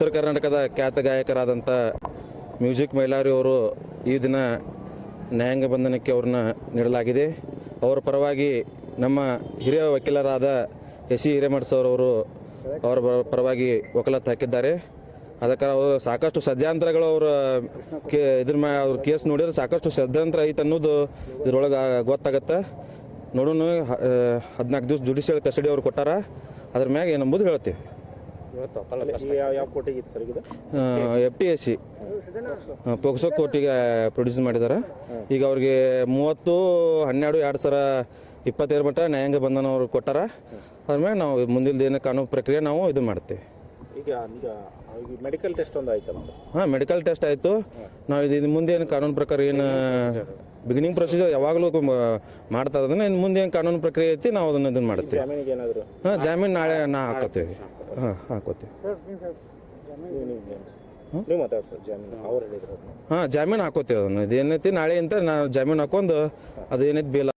ಉತ್ತರ ಕರ್ನಾಟಕದ ಖ್ಯಾತ ಗಾಯಕರಾದಂಥ ಮ್ಯೂಸಿಕ್ ಮೈಲಾರಿ ಅವರು ಈ ದಿನ ನ್ಯಾಯಾಂಗ ಬಂಧನಕ್ಕೆ ಅವ್ರನ್ನ ನೀಡಲಾಗಿದೆ. ಅವರ ಪರವಾಗಿ ನಮ್ಮ ಹಿರಿಯ ವಕೀಲರಾದ ಎಸ್ ಸಿ ಹಿರೇಮಠ ಸರ್ ಅವರು ಅವರ ಪರವಾಗಿ ವಕಾಲತ್ತು ಹಾಕಿದ್ದಾರೆ. ಅದಕ್ಕೆ ಅವರು ಸಾಕಷ್ಟು ಸದ್ಯಾಂತರಗಳು ಅವರ ಕೇ, ಇದ್ರ ಮ್ಯಾ, ಅವ್ರ ಕೇಸ್ ನೋಡಿದ್ರೆ ಸಾಕಷ್ಟು ಸದ್ಯಾಂತರ ಐತೆ ಅನ್ನೋದು ಇದ್ರೊಳಗೆ ಗೊತ್ತಾಗತ್ತೆ. ನೋಡೋಣ ಹದಿನಾಲ್ಕು ದಿವಸ ಜುಡಿಷಿಯಲ್ ಕಸ್ಟಡಿ ಅವ್ರು ಕೊಟ್ಟಾರ. ಅದ್ರ ಮ್ಯಾಗ ಏನಂಬುದು ಹೇಳ್ತೀವಿ. ಯಾವ ಯಾವ ಕೋಟಿಗೆ ಇತ್ತು ಸರ್ ಇದು? F T S C POCSO ಕೋರ್ಟಿಗೆ ಪ್ರೊಡ್ಯೂಸ್ ಮಾಡಿದ್ದಾರೆ. ಈಗ ಅವ್ರಿಗೆ ಮೂವತ್ತು ಹನ್ನೆರಡು ಎರಡು ಸಾವಿರ ಇಪ್ಪತ್ತೇಳು ಮಟ್ಟ ನ್ಯಾಯಾಂಗ ಬಂಧನ ಅವ್ರು ಕೊಟ್ಟಾರ. ಅದ್ರ ಮೇಲೆ ನಾವು ಮುಂದಿನ ದಿನ ಕಾನೂನು ಪ್ರಕ್ರಿಯೆ ನಾವು ಇದು ಮಾಡ್ತೀವಿ. ಈಗ ಈಗ ಈಗ ಮೆಡಿಕಲ್ ಟೆಸ್ಟ್ ಒಂದು ಆಯ್ತಲ್ಲ ಸರ್? ಹಾಂ ಮೆಡಿಕಲ್ ಟೆಸ್ಟ್ ಆಯಿತು. ನಾವು ಇದು ಇನ್ನು ಮುಂದೆ ಏನು ಕಾನೂನು ಪ್ರಕಾರ ಏನು ಬಿಗಿನಿಂಗ್ ಪ್ರೊಸೀಜರ್ ಯಾವಾಗಲೂ ಮಾಡ್ತಾ ಇರೋದನ್ನ ಇನ್ನು ಮುಂದೆ ಏನು ಕಾನೂನು ಪ್ರಕ್ರಿಯೆ ಐತಿ ನಾವು ಅದನ್ನ ಇದನ್ನು ಮಾಡ್ತೀವಿ. ಜಾಮೀನಿಗೆ ಏನಾದರೂ? ಹಾಂ ಜಾಮೀನು ನಾಳೆ ನಾ ಹಾಕೋತೀವಿ ಹಾಂ ಹಾಕೋತೀವಿ ನೀವು ಮಾತಾಡಿ ಸರ್ ಜಾಮೀನು. ಅವ್ರು ಹೇಳಿದ್ರು ಅದನ್ನ. ಹಾಂ ಜಾಮೀನು ಹಾಕೋತೀವಿ ಅದನ್ನು. ಇದೇನೈತಿ ನಾಳೆ ಅಂತ ನಾವು ಜಾಮೀನು ಹಾಕೊಂಡು ಅದೇನೈತಿ ಬೇಲ್